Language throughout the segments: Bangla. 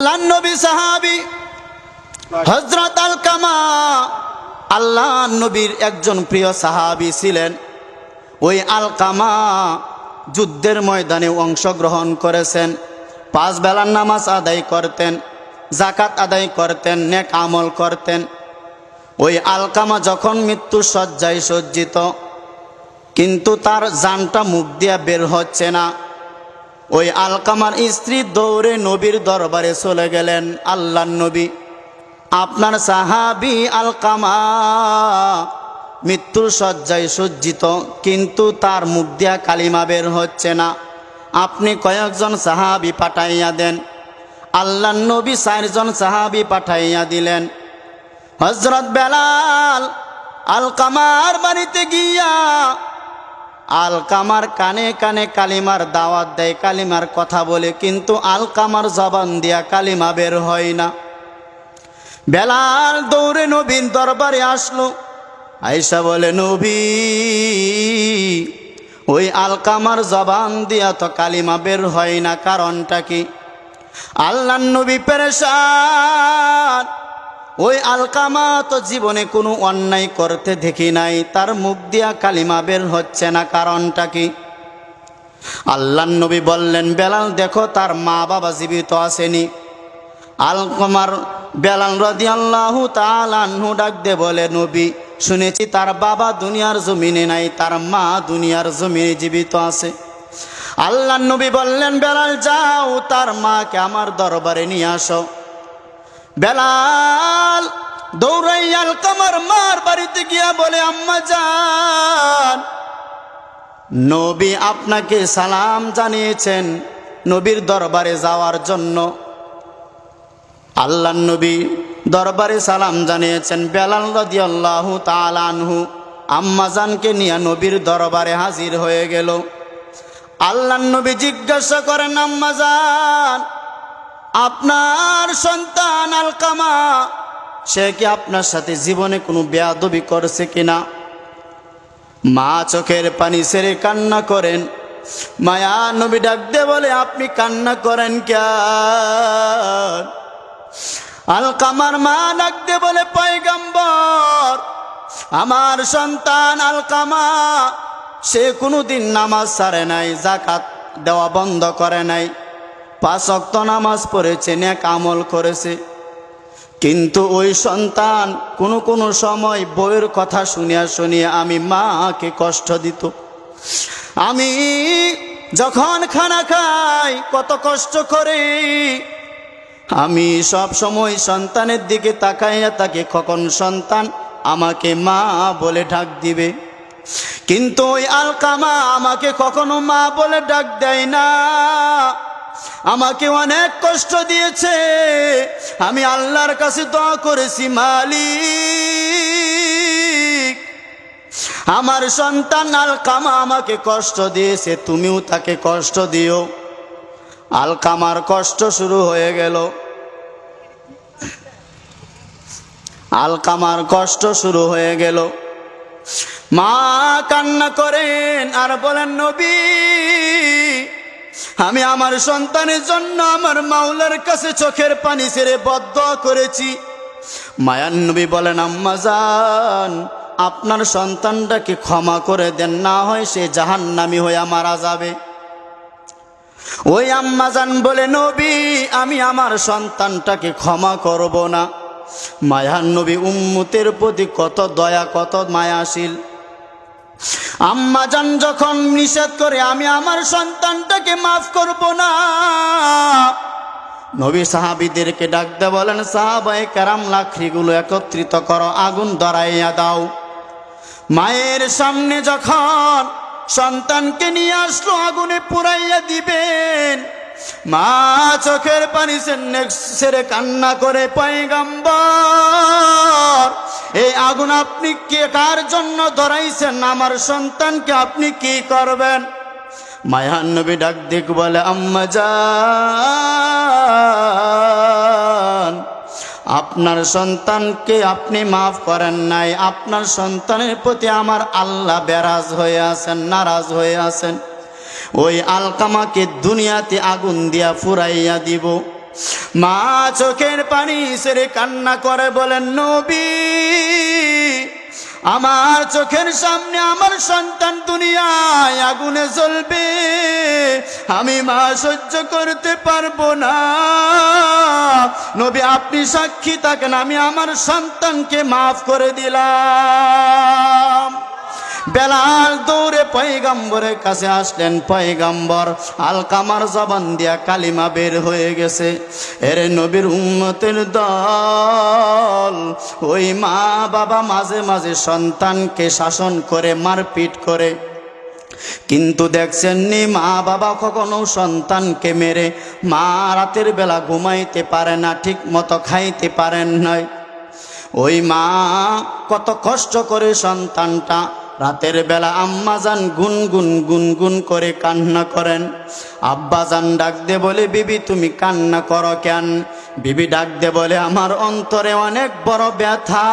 নবী সাহাবি হজরত আল কামা আল্লাহ নবীর একজন প্রিয় সাহাবি ছিলেন। ওই আল কামা যুদ্ধের ময়দানে অংশগ্রহণ করেছেন, পাঁচ বেলার নামাজ আদায় করতেন জাকাত আদায় করতেন, নেক আমল করতেন। ওই আলকামা যখন মৃত্যুর শয্যায় সজ্জিত, কিন্তু তার জানটা মুখ দিয়া বের হচ্ছে না। ওই আলকামার স্ত্রী দৌড়ে নবীর দরবারে চলে গেলেন আল্লাহ নবী। আপনার সাহাবি আলকামা মৃত্যুর শয্যায় সজ্জিত, কিন্তু তার মুখ দিয়া কালিমা বের হচ্ছে না। আপনি কয়েকজন সাহাবি পাঠাইয়া দেন। আল্লাহ নবী চারজন সাহাবি পাঠাইয়া দিলেন। হজরত বেলাল আলকামার বাড়িতে গিয়া আলকামার কানে কানে কালিমার দাওয়াত দেয়, কালিমার কথা বলে, কিন্তু আলকামার জবান দিয়া কালিমা বের হয় না। বেলাল দৌড়ে নবীন দরবারে আসলো। আইসা বলে, নবী, ওই আলকামার জবান দিয়া তো কালিমা বের হয় না, কারণটা কি? আল্লাহ নবী পেরেশান ওই আলকামা তো জীবনে কোনো অন্যায় করতে দেখি নাই। তার মুখ দিয়া কালিমা বের হচ্ছে না, কারণটা কি? আল্লাহ নবী বললেন, বেলাল দেখো, তার মা বাবা জীবিত আসেনি। আলকমার বেলাল রদি আল্লাহ ডাক দে বলে, নবী, শুনেছি তার বাবা দুনিয়ার জমিনে নাই, তার মা দুনিয়ার জমিনে জীবিত আছে। আল্লাহ নবী বললেন, বেলাল যাও, তার মাকে আমার দরবারে নিয়ে আসো। বেলাল, দৌড়াইয়াল কামার মার বাড়িতে গিয়া বলে, আম্মা যান নবী আপনাকে সালাম জানিয়েছেন নবীর দরবারে যাওয়ার জন্য। আল্লাহ নবী দরবারে সালাম জানিয়েছেন। বেলাল রদিয়াল্লাহু তালানহু আম্মাজানকে নিয়ে নবীর দরবারে হাজির হয়ে গেল। আল্লাহ নবী জিজ্ঞাসা করেন আম্মাজান আপনার সন্তান আলকামা, সে কি আপনার সাথে জীবনে কোনো বেয়াদবি করছে কিনা? মা চোখের পানি সেরে কান্না করেন। মায়া নবী ডাক দে বলে, আপনি কান্না করেন কেন? আলকামার মা ডাক দে বলে, পয়গম্বর, আমার সন্তান আলকামা, সে কোনোদিন নামাজ ছাড়ে নাই জাকাত দেওয়া বন্ধ করে নাই। পাঁচ অক্ত নামাজ পড়েছে, নেক আমল করেছে। কিন্তু ওই সন্তান কোনো কোনো সময় বইয়ের কথা শুনিয়া শুনিয়া আমি মাকে কষ্ট দিত। আমি যখন খানা খাই, কত কষ্ট করে। আমি সব সময় সন্তানের দিকে তাকাইয়া তাকে কখন সন্তান আমাকে মা বলে ডাক দিবে। কিন্তু ওই আলকামা আমাকে কখনো মা বলে ডাক দেয় না। আমাকে অনেক কষ্ট দিয়েছে। আমি আল্লাহর কাছে দোয়া করেছি, মালিক। আমার সন্তান আলকামা আমাকে কষ্ট দিয়েছে, তুমিও তাকে কষ্ট দিও। আলকামার কষ্ট শুরু হয়ে গেল। আলকামার কষ্ট শুরু হয়ে গেল। মা কান্না করেন আর বলেন, নবী আমি আমার সন্তানের জন্য আমার মাওলার কাছে চোখের পানি ছেড়ে বদ্ধ করেছি। মায়ান নবী বলেন, আম্মা যান আপনার সন্তানটাকে ক্ষমা করে দেন, না হয় সে জাহান্নামি হয়ে মারা যাবে। ওই আম্মাজান বলে, নবী, আমি আমার সন্তানটাকে ক্ষমা করব না। মায়ান নবী, উম্মতের প্রতি কত দয়া, কত মায়াশীল। আম্মাজান যখন নিষেধ করে, আমি আমার সন্তানটাকে মাফ করব না। নবী সাহাবিদেরকে ডাকতে বলেন সাহাবাই কারাম লাখরিগুলো একত্রিত করো, আগুন ধরাইয়া দাও। মায়ের সামনে যখন সন্তানকে নিয়ে আসলো, আগুনে পুরাইয়া দিবেন। মা চোখের পানি সেরে কান্না করে, পয়গাম্বর, এই আগুন আপনি কে? কার জন্য ধরাইছেন? আমার সন্তানকে আপনি কি করবেন? মায়ান নবী ডাক দিক বলে, আম্মা যান আপনার সন্তানকে আপনি মাফ করেন নাই। আপনার সন্তানের প্রতি আমার আল্লাহ বেরাজ হয়ে আছেন, নারাজ হয়ে আছেন। ওই আলকামাকে দুনিয়াতে আগুন দিয়া ফুরাইয়া দিব। মা চোখের পানি সেরে কান্না করে বলেন, নবী, আমার চোখের সামনে আমার সন্তান দুনিয়ায় আগুনে জ্বলবে। আমি মা সহ্য করতে পারব না। নবী, আপনি সাক্ষী থাকেন, আমি আমার সন্তানকে মাফ করে দিলাম। বেলাল দৌড়ে পয়গাম্বরের কাছে আসলেন। পয়গাম্বর আলকামার জবান দিয়া কালিমা বের হয়ে গেছে। এর নবীর উম্মতের দল, ওই মা বাবা মাঝে মাঝে সন্তানকে শাসন করে, মারপিট করে। কিন্তু দেখছেন নি মা বাবা কখনো সন্তানকে মেরে, মা রাতের বেলা ঘুমাইতে পারে না, ঠিক মতো খাইতে পারেন নয় ওই মা কত কষ্ট করে সন্তানটা রাতের বেলা আম্মা যান গুন গুন গুন গুন করে কান্না করেন। আব্বা যান ডাক দে বলে, বিবি, তুমি কান্না করো কেন? বিবি ডাক দে বলে, আমার অন্তরে অনেক বড় ব্যথা।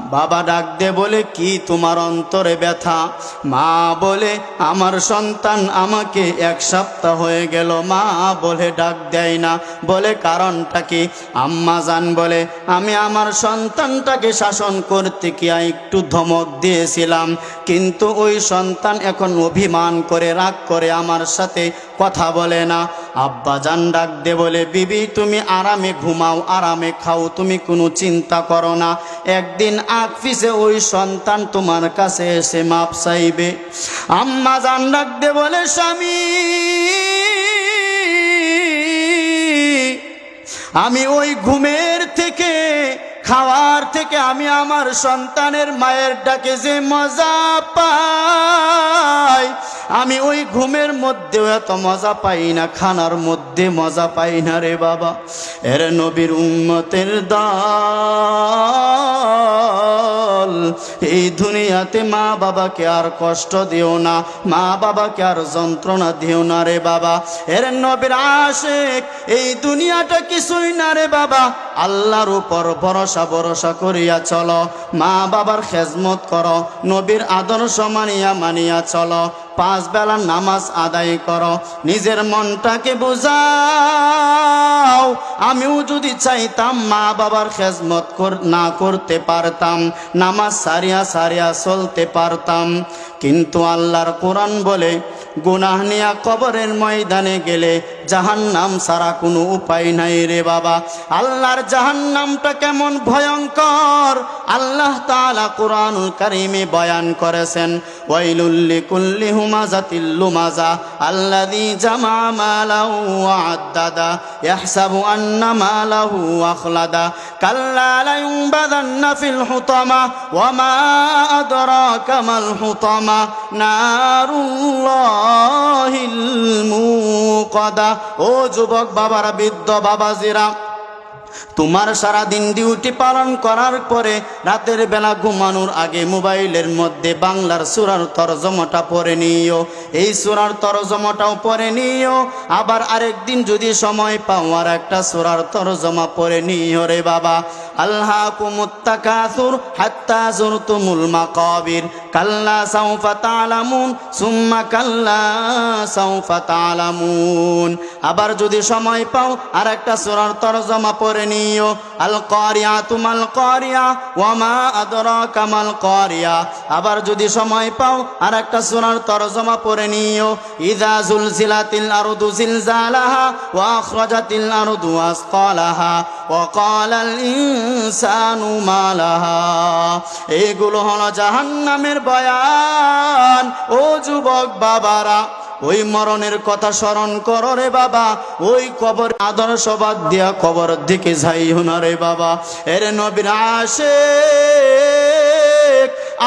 বাবা ডাক দে বলে, কি তোমার অন্তরে ব্যথা? মা বলে, আমার সন্তান আমাকে এক সপ্তাহ হয়ে গেল। মা বলে, ডাক দেয় না। বলে, কারণটা কি? আম্মা জান বলে, আমি আমার সন্তানটাকে শাসন করতে গিয়া একটু ধমক দিয়েছিলাম। কিন্তু ওই সন্তান এখন অভিমান করে, রাগ করে আমার সাথে কথা বলে না। আব্বা জান ডাক দে বলে, বিবি, তুমি আরামে ঘুমাও, আরামে খাও, তুমি কোনো চিন্তা করো না। একদিন আগ ওই সন্তান তোমার কাছে এসে মাপ চাইবে। আম্মা জান ডাক দে বলে, স্বামী, আমি ওই ঘুমের থেকে, খাওয়ার থেকে আমি আমার সন্তানের মায়ের ডাকে যে মজা পাই। আমি ওই ঘুমের মধ্যেও এত মজা পাই না, খানার মধ্যে মজা পাই না রে বাবা। এর নবীর উম্মতের দল এই দুনিয়াতে মা বাবাকে আর কষ্ট দিও না, মা বাবাকে আর যন্ত্রণা দিও না রে বাবা। এর নবীর আশেক, এই দুনিয়াটা কিছুই না রে বাবা। আল্লাহর উপর ভরসা ভরসা করিয়া চলো, মা বাবার খেজমত করো, নবীর আদর্শ মানিয়া মানিয়া চলো, পাঁচ বেলা নামাজ আদায় করো, নিজের মনটাকে বোঝাও আমিও যদি চাইতাম মা বাবার খেজমত না করতে পারতাম, নামাজ সারিয়া সারিয়া চলতে পারতাম। কিন্তু আল্লাহর কোরআন বলে, গুনাহ নিয়া কবরের ময়দানে গেলে জাহান্নাম ছাড়া কোনো উপায় নাই রে বাবা। আল্লাহর জাহান্নামটা কেমন ভয়ঙ্কর! আল্লাহ তাআলা কোরআনুল কারিমে বয়ান করেছেন ওয়াইলুল্লি কুল্লি হুমাজাতিল লুমাজা। আল্লাযী জামা মালাহু ওয়া আদ্দাদা ইয়াহসাবু আন্না মালাহু আখলাদা কাল্লা লা ইউনবাযান্না ফিল হুতামা ওয়া মা আদরাকা মাল হুতামা নারুল্লাহিল মুকাদা ও যুবক বাবারা বৃদ্ধ বাবাজিরা তোমার সারা দিন ডিউটি পালন করার পরে রাতের বেলা ঘুমানোর আগে মোবাইলের মধ্যে বাংলার সুরার তরজমাটা পরে নিও। এই সুরার তরজমাটাও পরে নিও। আবার আরেকদিন যদি সময় পাও আর একটা সুরার তরজমা পরে নিও রে বাবা। আল্লাহ কুমুত্তাকাসুর হাত্তা জুরতুমুল মাকাবির, কাল্লা সাউফা তালামুন, সুম্মা কাল্লা সাউফা তালামুন। আবার যদি সময় পাও আর একটা সুরার তরজমা পড়ে নিও। আল কারিয়া তুমাল কারিয়া, ওয়ামা আদরাকা মাল কারিয়া। আবার যদি সময় পাও আর একটা সুরার তরজমা পড়ে নিও। ইদা জুলজিলাতিল আরদু জিলজালাহা, ওয়া আখরাজাতিল আরদু আসকালাহা। ওয়া ক্বালাল ইনসানু মালাহা। এগুলো হলো জাহান্নামের বয়ান। ও যুবক বাবারা, ওই মরণের কথা স্মরণ কর রে বাবা। ওই কবর আদর্শবাদ দিয়া কবর দিকে যাইও না রে বাবা। এর নবীর আসে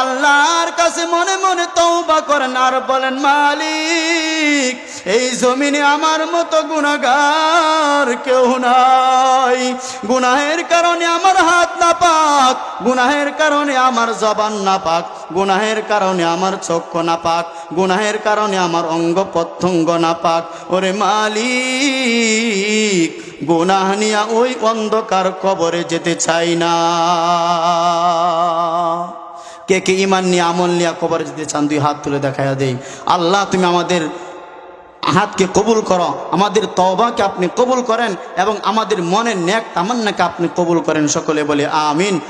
আল্লাহর কাছে মনে মনে তৌবা করেন আর বলেন, মালিক এই জমিনে আমার মতো গুণাগার কেউ নাই। গুনাহের কারণে আমার হাত না পাক গুনাহের কারণে আমার জবান না পাক গুনাহের কারণে আমার চক্ষু না পাক গুনাহের কারণে আমার অঙ্গ প্রত্যঙ্গ না পাক ওরে মালিক, গুনাহ নিয়া ওই অন্ধকার কবরে যেতে চাই না। কে কে ইমান নিয়ে আমল নিয়ে কবরে যেতে চান, দুই হাত তুলে দেখাইয়া দেই। আল্লাহ, তুমি আমাদের হাতকে কবুল করো। আমাদের তওবাকে আপনি কবুল করেন এবং আমাদের মনের ন্যাক তামান্নাকে আপনি কবুল করেন। সকলে বলে আমিন।